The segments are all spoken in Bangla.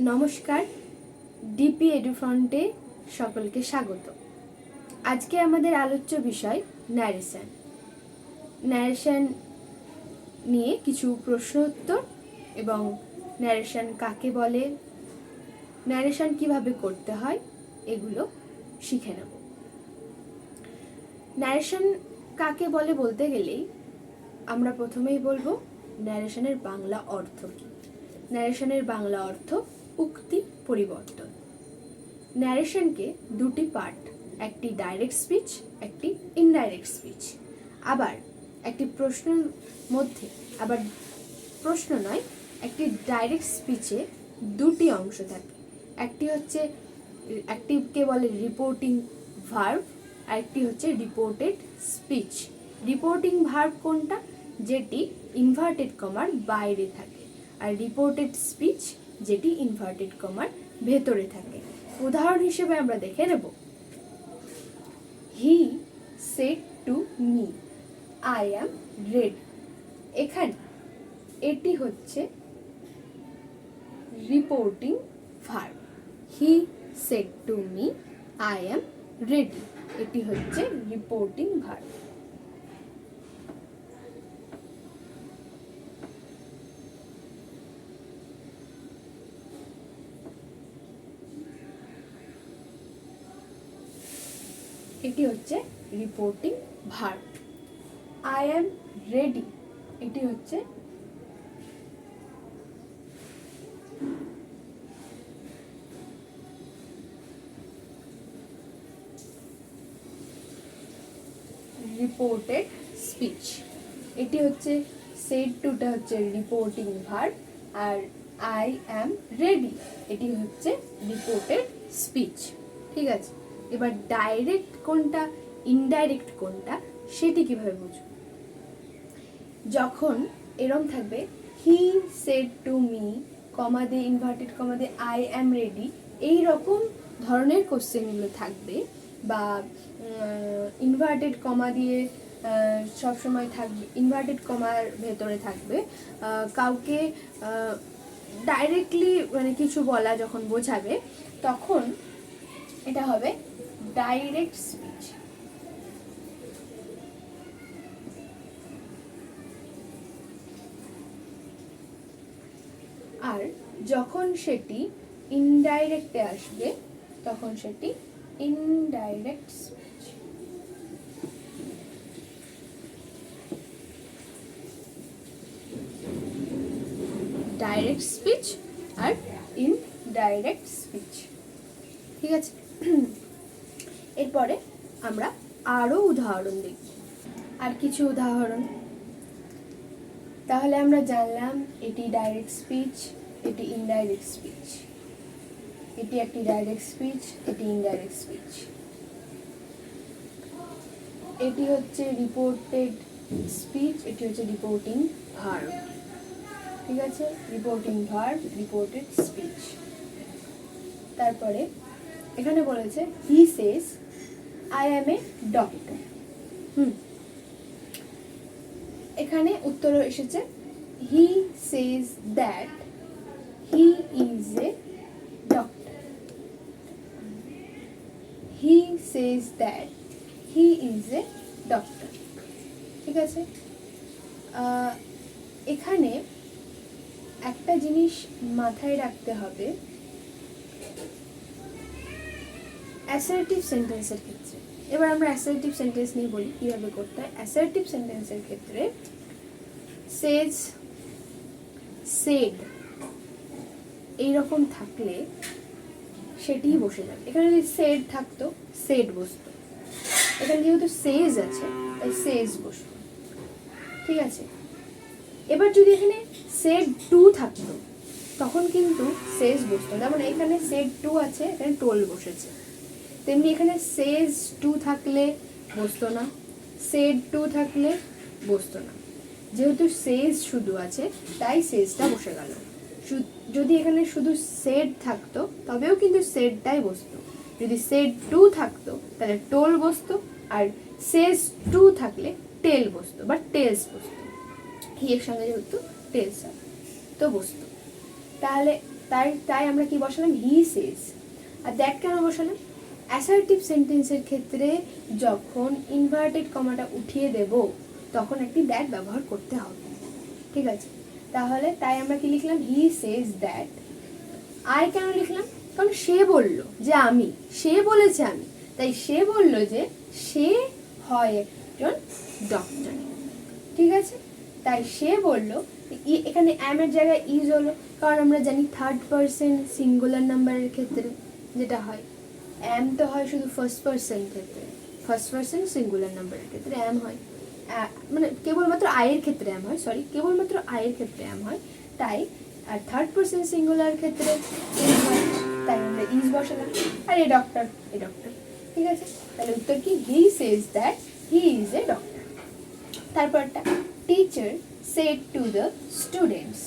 নমস্কার ডিপি এডুফ্রন্টে সকলকে স্বাগত। আজকে আমাদের আলোচ্য বিষয় ন্যারেশন ন্যারেশন নিয়ে কিছু প্রশ্ন উত্তর এবং ন্যারেশন কাকে বলে ন্যারেশন কীভাবে করতে হয়, এগুলো শিখে নেব। ন্যারেশন কাকে বলে বলতে গেলেই আমরা প্রথমেই বলব ন্যারেশনের বাংলা অর্থ কী? ন্যারেশনের বাংলা অর্থ উক্তি পরিবর্তন। ন্যারেশনকে দুটি পার্ট একটি ডাইরেক্ট স্পিচ একটি ইনডাইরেক্ট স্পিচ আবার একটি প্রশ্নের মধ্যে, আবার প্রশ্ন নয়, একটি ডাইরেক্ট স্পিচে দুটি অংশ থাকে। একটি হচ্ছে একটিকে বলে রিপোর্টিং ভার্ব আর একটি হচ্ছে রিপোর্টেড স্পিচ রিপোর্টিং ভার্ব কোনটা? যেটি ইনভার্টেড কমার বাইরে থাকে। আর রিপোর্টেড স্পিচ যেটি ইনভার্টেড কমার ভেতরে থাকে। উদাহরণ হিসেবে আমরা দেখে নেব। He said to me I am ready এখানে এটি হচ্ছে reporting verb he said to me I am ready এটি হচ্ছে রিপোর্টিং ভার্ব এটি হচ্ছে reporting verb I am ready এটি হচ্ছে রিপোর্টেড স্পিচ এটি হচ্ছে সেট টুটা হচ্ছে রিপোর্টিং ভার্ব আর আই অ্যাম রেডি এটি হচ্ছে রিপোর্টেড স্পিচ ঠিক আছে? এবার ডাইরেক্ট কোনটা ইনডাইরেক্ট কোনটা, সেটি কীভাবে বুঝব? যখন এরম থাকবে he said to me comma they inverted comma দে আই অ্যাম রেডি এই রকম ধরনের কোশ্চেনগুলো থাকবে বা ইনভার্টেড কমা দিয়ে সব সময় থাকবে ইনভার্টেড কমার ভেতরে থাকবে কাউকে ডাইরেক্টলি মানে কিছু বলা যখন বোঝাবে, তখন এটা হবে ডাইরেক্ট স্পিচ আর যখন সেটি ইনডাইরেক্টে আসবে, তখন সেটি ইনডাইরেক্ট স্পিচ ডাইরেক্ট স্পিচ আর ইনডাইরেক্ট স্পিচ ঠিক আছে? এরপরে আমরা আরও উদাহরণ দেখব আর কিছু উদাহরণ। তাহলে আমরা জানলাম এটি ডাইরেক্ট স্পিচ এটি ইনডাইরেক্ট স্পিচ এটি একটি ডাইরেক্ট স্পিচ এটি ইনডাইরেক্ট স্পিচ এটি হচ্ছে রিপোর্টেড স্পিচ এটি হচ্ছে রিপোর্টিং ভার্ব ঠিক আছে? রিপোর্টিং ভার্ব রিপোর্টেড স্পিচ তারপরে এখানে বলেছে হি সেস I am a doctor hmm এখানে উত্তর এসেছে। He says that he is a doctor he says that he is a doctor ঠিক আছে? এখানে একটা জিনিস মাথায় রাখতে হবে। অ্যাসার্টিভ সেন্টেন্সের ক্ষেত্রে। এবার আমরা অ্যাসার্টিভ সেন্টেন্স নিয়ে বলি, কীভাবে করতে হয়? অ্যাসার্টিভ সেন্টেন্সের ক্ষেত্রে সেজ সেড এইরকম থাকলে সেটিই বসে যাবে। এখানে যদি সেড থাকতো সেড বসতো। এখানে যেহেতু সেজ আছে, তাই সেজ বসতো। ঠিক আছে? এবার যদি এখানে সেড টু থাকতো, তখন কিন্তু সেজ বসতো। যেমন এখানে সেড টু আছে, এখানে টোল বসেছে। তেমনি এখানে সেজ টু থাকলে বসতো না সেড টু থাকলে বসতো না। যেহেতু সেজ শুধু আছে, তাই সেজটা বসে গেল। যদি এখানে শুধু সেড থাকতো, তবেও কিন্তু সেডটাই বসতো। যদি সেড টু থাকতো, তাহলে টোল বসতো, আর সেজ টু থাকলে টেল বসতো, বা টেলস বসতো। এর সঙ্গে যেহেতু টেলস তো বসতো। তাহলে, তাই তাই আমরা কি বসালাম? হি সেজ আর দ্যাট কেন বসালাম? অ্যাসার্টিভ সেন্টেন্সের ক্ষেত্রে যখন ইনভার্টেড কমাটা উঠিয়ে দেব, তখন একটি দ্যাট ব্যবহার করতে হবে। ঠিক আছে? তাহলে তাই আমরা কি লিখলাম? হি সেজ দ্যাট আই কেন লিখলাম? কারণ সে বলল যে আমি, সে বলেছে আমি। তাই সে বলল যে সে হয় একজন ডক্টর ঠিক আছে? তাই সে বলল, ই- এখানে অ্যামের জায়গায় ইজ হলো। কারণ আমরা জানি থার্ড পার্সন সিঙ্গুলার নাম্বারের ক্ষেত্রে যেটা হয়। অ্যাম তো হয় শুধু ফার্স্ট পার্সন ক্ষেত্রে। ফার্স্ট পার্সন সিঙ্গুলার নাম্বারের ক্ষেত্রে অ্যাম হয়। মানে কেবলমাত্র আয়ের ক্ষেত্রে অ্যাম হয় সরি কেবলমাত্র আয়ের ক্ষেত্রে অ্যাম হয়। তাই, আর থার্ড পার্সন সিঙ্গুলার ক্ষেত্রে তাই আমরা ইজ বসালাম। আর এ ডক্টর এ ডক্টর ঠিক আছে? তাহলে উত্তর কি? He says that he is a doctor তারপরটা teacher said to the students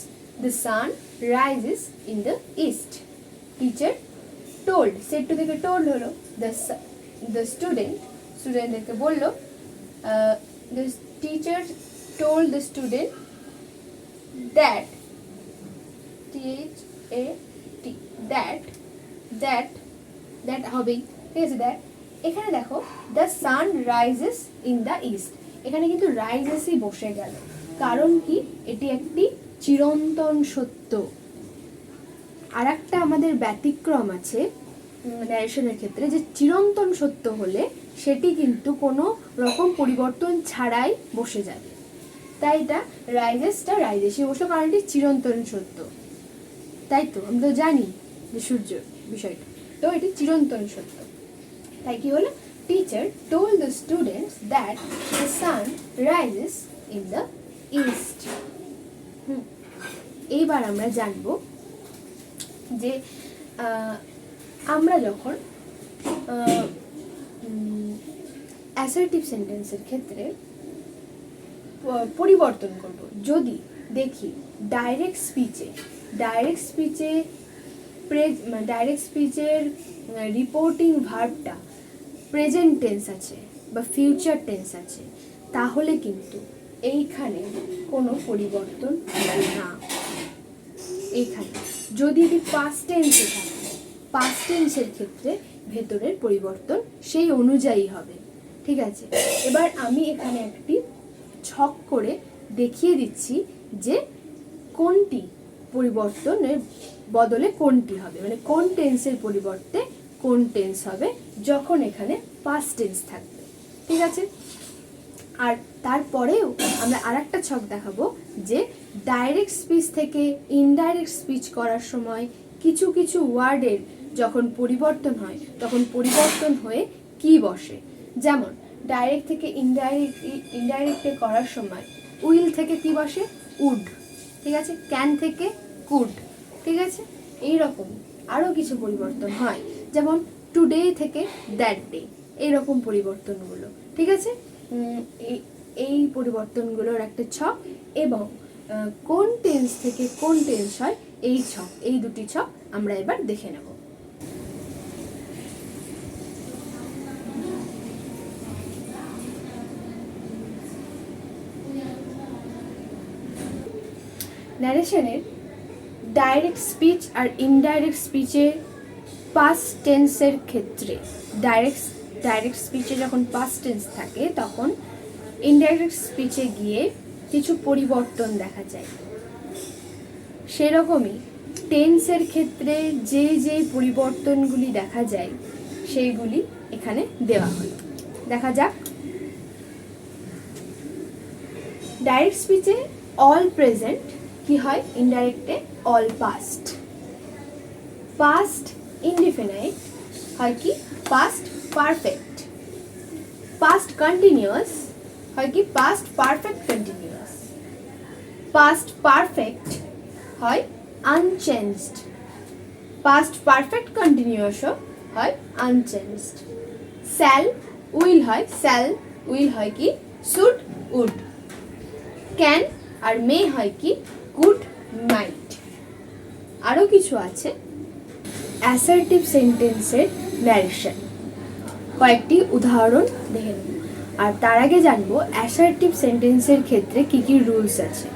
the sun rises in the east teacher told said to থেকে টোল্ড হলো দ্য দ্য স্টুডেন্ট স্টুডেন্টদেরকে বলল the teacher told the student that T H A T that that that হবেই ঠিক আছে? দ্যাট এখানে দেখো the sun rises in the east এখানে কিন্তু রাইজেসই বসে গেল। কারণ কি? এটি একটি চিরন্তন সত্য। আর একটা আমাদের ব্যতিক্রম আছে ন্যারেশনের ক্ষেত্রে, যে চিরন্তন সত্য হলে সেটি কিন্তু কোনো রকম পরিবর্তন ছাড়াই বসে যাবে। তাই এটা রাইজেসটা রাইজেসই বসল কারণ এটি চিরন্তন সত্য। তাই তো? আমরা তো জানি যে সূর্য বিষয়টা। তো এটি চিরন্তন সত্য। তাই কি হলো? Teacher told the students that the sun rises in the east এইবার আমরা জানব যে আমরা যখন অ্যাসার্টিভ সেন্টেন্সের ক্ষেত্রে পরিবর্তন করব। যদি দেখি ডাইরেক্ট স্পিচে ডাইরেক্ট স্পিচে প্রেজ ডাইরেক্ট স্পিচের রিপোর্টিং ভার্বটা প্রেজেন্ট টেন্স আছে বা ফিউচার টেন্স আছে, তাহলে কিন্তু এইখানে কোনো পরিবর্তন না। এইখানে। যদি এটি পাস্ট টেন্সে থাকে পাস্ট টেন্সের ক্ষেত্রে ভেতরের পরিবর্তন সেই অনুযায়ী হবে। ঠিক আছে? এবার আমি এখানে একটি ছক করে দেখিয়ে দিচ্ছি যে কোনটি পরিবর্তনের বদলে কোনটি হবে। মানে কোন টেন্সের পরিবর্তে কোন টেন্স হবে যখন এখানে পাস্ট টেন্স থাকবে। ঠিক আছে? আর তারপরেও আমরা আরেকটা ছক দেখাবো যে ডাইরেক্ট স্পিচ থেকে ইনডাইরেক্ট স্পিচ করার সময় কিছু কিছু ওয়ার্ডের যখন পরিবর্তন হয়, তখন পরিবর্তন হয়ে কি বসে? যেমন ডাইরেক্ট থেকে ইনডাইরেক্ট ইনডাইরেক্টে করার সময় উইল থেকে কি বসে? উড ঠিক আছে? ক্যান থেকে কুড ঠিক আছে? এই রকম আরও কিছু পরিবর্তন হয়। যেমন টুডে থেকে দ্যাট ডে এইরকম পরিবর্তনগুলো, ঠিক আছে? এই- পরিবর্তনগুলোর একটা ছক এবং কোন টেন্স থেকে কোন টেন্স হয়? এই ছক এই দুটি ছক আমরা এবার দেখে নেব। ন্যারেশনের ডাইরেক্ট স্পিচ আর ইনডাইরেক্ট স্পিচে পাস্ট টেন্সের ক্ষেত্রে ডাইরেক্ট ডাইরেক্ট স্পিচে যখন পাস্ট টেন্স থাকে, তখন ইনডাইরেক্ট স্পিচে গিয়ে কিছু পরিবর্তন দেখা যায়। সেরকমই টেন্সের ক্ষেত্রে যে যে পরিবর্তনগুলি দেখা যায়, সেইগুলি এখানে দেওয়া হলো। দেখা যাক। ডাইরেক্ট স্পিচে অল প্রেজেন্ট কি হয়? ইনডাইরেক্টে অল পাস্ট পাস্ট ইনডিফিনাইট হয় কি? পাস্ট পারফেক্ট পাস্ট কন্টিনিউয়াস হয় কি? Past perfect continuous past perfect হয় আনচেঞ্জড পাস্ট পারফেক্ট কন্টিনিউয়াসও হয় আনচেঞ্জড স্যাল উইল হয় স্যাল উইল হয় কি? সুড উড ক্যান আর মে হয় কি? গুড মাইট আরও কিছু আছে? অ্যাসার্টিভ সেন্টেন্সের ন্যারেশন কয়েকটি উদাহরণ দেখে আর তার আগে জানব অ্যাসার্টিভ সেন্টেন্সের ক্ষেত্রে কি কি রুলস আছে।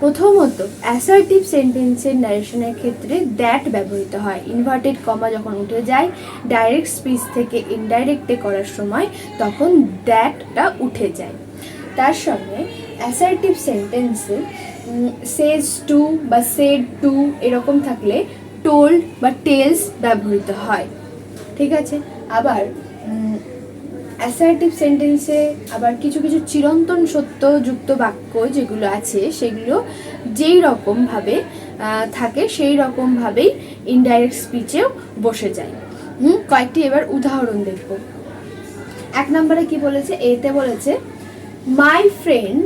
প্রথমত অ্যাসার্টিভ সেন্টেন্সের ন্যারেশনের ক্ষেত্রে দ্যাট ব্যবহৃত হয়। ইনভার্টেড কমা যখন উঠে যায় ডাইরেক্ট স্পিচ থেকে ইনডাইরেক্টে করার সময় তখন দ্যাটটা উঠে যায়। তার সঙ্গে অ্যাসার্টিভ সেন্টেন্সে সেজ টু বা সেড টু এরকম থাকলে টোল্ড বা টেলস ব্যবহৃত হয়। ঠিক আছে? আবার অ্যাসার্টিভ সেন্টেন্সে আবার কিছু কিছু চিরন্তন সত্যযুক্ত বাক্য যেগুলো আছে, সেগুলো যেই রকমভাবে থাকে সেই রকমভাবেই ইনডাইরেক্ট স্পিচেও বসে যায়। হুম, কয়েকটি এবার উদাহরণ দেখব। এক নম্বরে কি বলেছে? এতে বলেছে my friend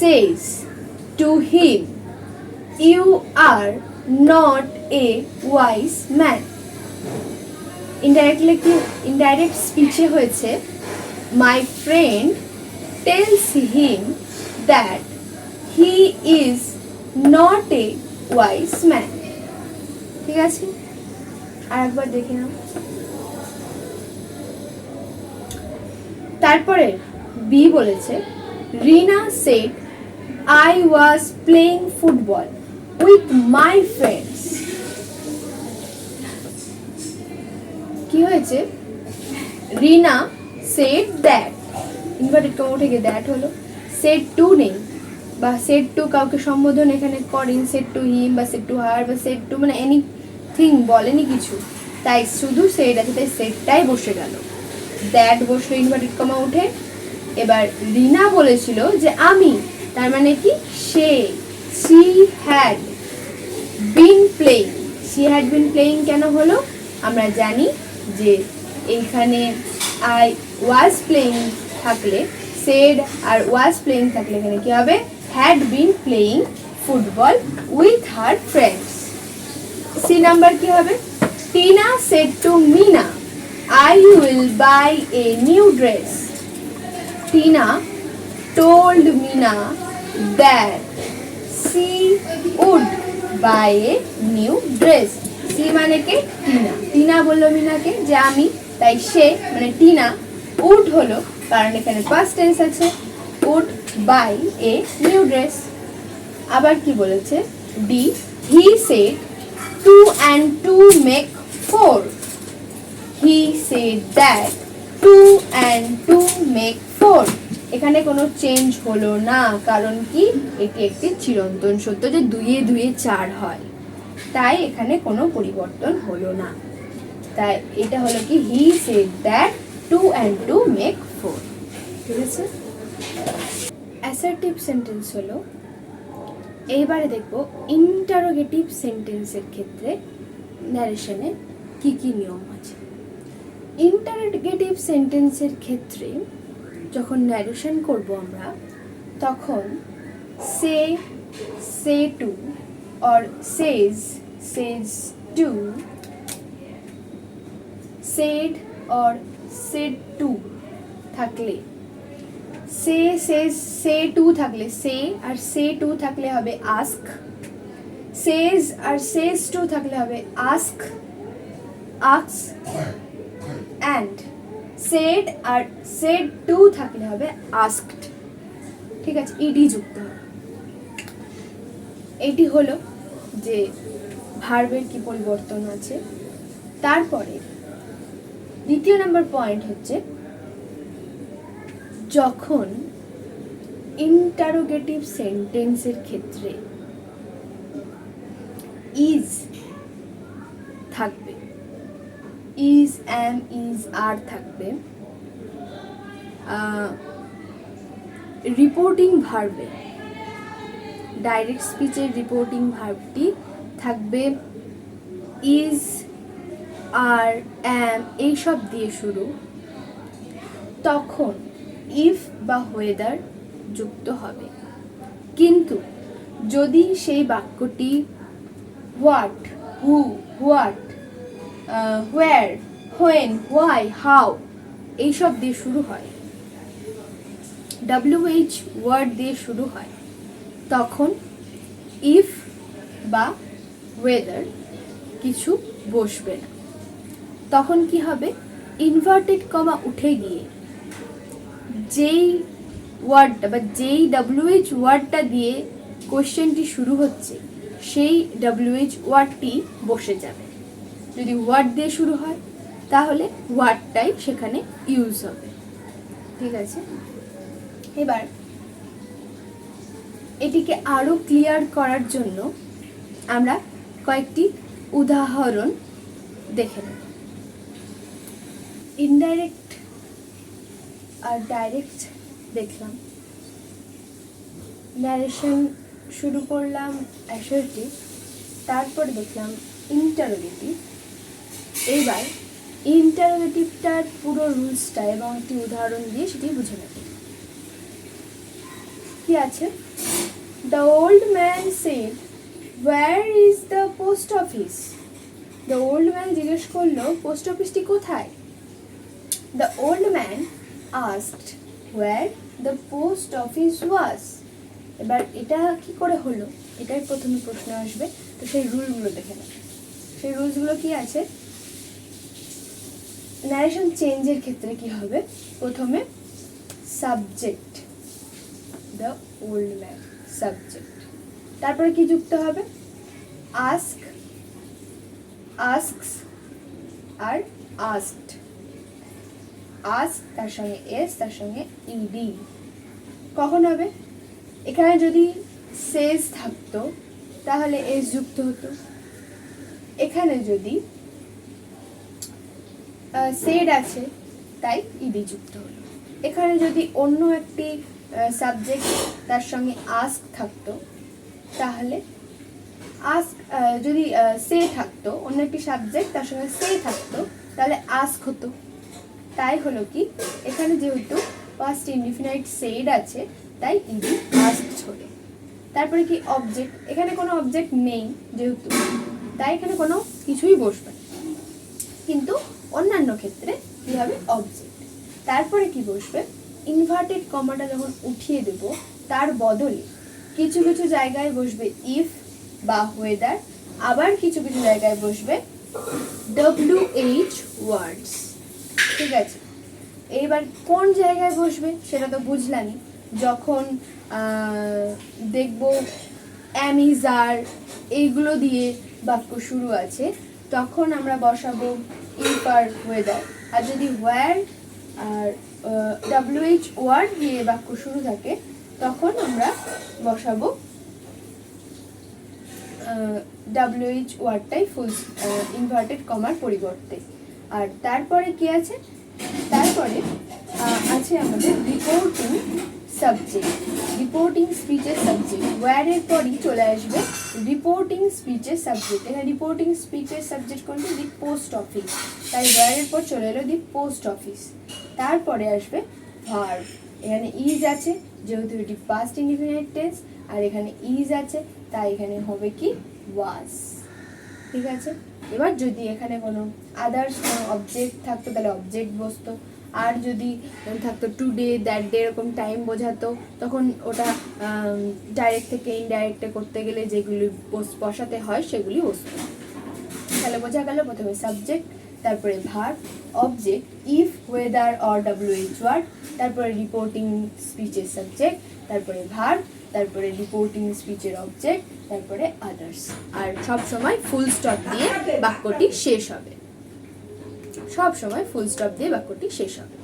says to him you are not a wise man indirectly কি? ইনডাইরেক্ট স্পিচে হয়েছে my friend tells him that he is not a wise man ঠিক আছে? আর একবার দেখে নাও। তারপরে বি বলেছে, Rina said I was playing football with my friends কি হয়েছে? Rina said that inverted comma উঠে গিয়ে দ্যাট হলো। সেট টু নেই। বা সেট টু কাউকে সম্বোধন এখানে করেন। সেট টু হিম বা সেট টু হার বা সেট টু মানে এনিথিং বলেনি কিছু। তাই শুধু সেট আছে, তাই সেটটাই বসে গেল। দ্যাট বসল ইনভার্টেড কমা উঠে। এবার রিনা বলেছিল যে আমি, তার মানে কি? সে she had been playing she had been playing কেন হলো? আমরা জানি যে এইখানে আই ওয়াজ প্লেইং থাকলে সেড আর ওয়াজ প্লেইং থাকলে এখানে কি হবে? Had been playing football with her friends she number কি হবে? Tina said to Mina I will buy a new dress Tina told Mina that she would buy a new dress. She মানে কে? টিনা টিনা বলল মিনাকে যে আমি, তাই সে মানে টিনা উড হলো, কারণ এখানে ফার্স্ট টেন্স আছে, would buy a new dress. আবার কি বলেছে? D he said two and two make four he said that two and two make four এখানে কোনো চেঞ্জ হলো না, কারণ কি? এটি একটি চিরন্তন সত্য যে দুইয়ে দুইয়ে চার হয়। তাই এখানে কোনো পরিবর্তন হলো না। তাই এটা হলো কি? He said that two and two make four ঠিক আছে? অ্যাসার্টিভ সেন্টেন্স হলো এইবারে দেখব ইন্টারোগেটিভ সেন্টেন্সের ক্ষেত্রে ন্যারেশনে কি কি নিয়ম আছে। ইন্টারোগেটিভ সেন্টেন্সের ক্ষেত্রে যখন ন্যারেশন করব আমরা, তখন say say to or says says to said or said to থাকলে। সে সেজ সে টু থাকলে, সে আর সে টু থাকলে হবে ask Sage R Sage to থাকলে হবে আস্ক আক্স অ্যান্ড সেড আর সেড টু থাকলে হবে আস্কড ঠিক আছে ইডি যুক্ত। এটি হলো যে ভার্বের কি পরিবর্তন আছে। তারপরে দ্বিতীয় নম্বর পয়েন্ট হচ্ছে, যখন ইন্টারোগেটিভ সেন্টেন্সের ক্ষেত্রে ইজ থাকবে ইজ অ্যাম ইজ আর থাকবে রিপোর্টিং ভার্বে ডাইরেক্ট স্পিচের রিপোর্টিং ভার্বটি থাকবে ইজ আর অ্যাম এইসব দিয়ে শুরু। তখন ইফ বা ওয়েদার যুক্ত হবে। কিন্তু যদি সেই বাক্যটি what who what where when why how এইসব দিয়ে শুরু হয়। ডাব্লিউএইচ ওয়ার্ড দিয়ে শুরু হয়। তখন ইফ বা ওয়েদার কিছু বসবে না। তখন কি হবে? ইনভার্টেড কমা উঠে গিয়ে যেই ওয়ার্ডটা বা যেই ডাব্লিউএইচ ওয়ার্ডটা দিয়ে কোয়েশ্চেনটি শুরু হচ্ছে, সেই ডাব্লিউএইচ ওয়ার্ডটি বসে যাবে। যদি ওয়ার্ড দিয়ে শুরু হয়, তাহলে ওয়ার্ডটাই সেখানে ইউজ হবে। ঠিক আছে? এবার এটিকে আরও ক্লিয়ার করার জন্য আমরা কয়েকটি উদাহরণ দেখে নেব। ইনডাইরেক্ট আর ডাইরেক্ট দেখলাম। ন্যারেশন শুরু করলাম অ্যাসার্টিভ তারপর দেখলাম ইন্টারোগেটিভ এইবার ইন্টারোগেটিভটার পুরো রুলসটা এবং একটি উদাহরণ দিয়ে সেটি বুঝে নেব। কি আছে? The old man said where is the post office the old man জিজ্ঞেস করল পোস্ট অফিসটি কোথায়? The old man asked where the post office was এবার এটা কি করে হলো? এটাই প্রথমে প্রশ্ন আসবে। তো সেই রুলগুলো দেখে নেব সেই রুলসগুলো কি আছে? ন্যারেশন চেঞ্জের ক্ষেত্রে কি হবে? প্রথমে subject the old man subject তারপরে কি যুক্ত হবে? আস্ক আস্কস আর আস্কড আস্ক তার সঙ্গে এস, তার সঙ্গে ইডি। কখন হবে? এখানে যদি সেজ থাকতো, তাহলে এস যুক্ত হতো। এখানে যদি সেড আছে, তাই ইডি যুক্ত হলো। এখানে যদি অন্য একটি সাবজেক্ট তার সঙ্গে আস্ক থাকতো, তাহলে আস্ক যদি সে থাকতো, অন্য একটি সাবজেক্ট তার সঙ্গে সে থাকতো, তাহলে আস্ক হতো। তাই হলো কি, এখানে যেহেতু পাস্ট ইনডিফিনাইট সেড আছে, তাই ইডি আস্ক হলো তারপরে কি অবজেক্ট এখানে কোনো অবজেক্ট নেই যেহেতু, তাই এখানে কোনো কিছুই বসবে কিন্তু অন্যান্য ক্ষেত্রে কি হবে? অবজেক্ট তারপরে কি বসবে? ইনভার্টেড কমাটা যখন উঠিয়ে দেব, তার বদলে কিছু কিছু জায়গায় বসবে ইফ বা ওয়েদার আবার কিছু কিছু জায়গায় বসবে ডব্লিউ এইচ ওয়ার্ডস ঠিক আছে। এইবার কোন জায়গায় বসবে সেটা তো বুঝলামই। যখন দেখব অ্যামিজার এইগুলো দিয়ে বাক্য শুরু আছে, তখন আমরা বসাবো ইফ আর ওয়েদার। আর যদি ওয়ার আর ডাব্লিউএইচ ওয়ার দিয়ে বাক্য শুরু থাকে, তখন আমরা বসাবো ডাব্লিউএইচ ওয়ার্ডটাই ফুল ইনভার্টেড কমার পরিবর্তে। আর তারপরে কি আছে? তারপরে আছে আমাদের রিপোর্টিং সাবজেক্ট রিপোর্টিং স্পিচের সাবজেক্ট ওয়ারের পরই চলে আসবে রিপোর্টিং স্পিচের সাবজেক্ট এখানে রিপোর্টিং স্পিচের সাবজেক্ট কোনটি? দি পোস্ট অফিস তাই ওয়ারের পর চলে এলো দি পোস্ট অফিস তারপরে আসবে ভার্ব এখানে ইজ আছে, যেহেতু এটি পাস্ট ইনডিফিনাইট টেন্স আর এখানে ইজ আছে, তাই এখানে হবে কি? ওয়াজ ঠিক আছে? এবার যদি এখানে কোনো আদার্স কোনো অবজেক্ট থাকতো, তাহলে অবজেক্ট বসতো। আর যদি থাকতো টুডে দ্যাট ডে এরকম টাইম বোঝাতো, তখন ওটা ডাইরেক্ট থেকে ইনডাইরেক্টে করতে গেলে যেগুলি বস- বসাতে হয়, সেগুলি বসতো। তাহলে বোঝা গেল প্রথমে সাবজেক্ট তারপরে verb object if whether or WH word তারপরে রিপোর্টিং স্পিচের সাবজেক্ট তারপরে ভার তারপরে রিপোর্টিং স্পিচের অবজেক্ট তারপরে আদার্স আর সব সময় ফুল স্টপ দিয়ে বাক্যটি শেষ হবে। সব সময় ফুল স্টপ দিয়ে বাক্যটি শেষ হবে।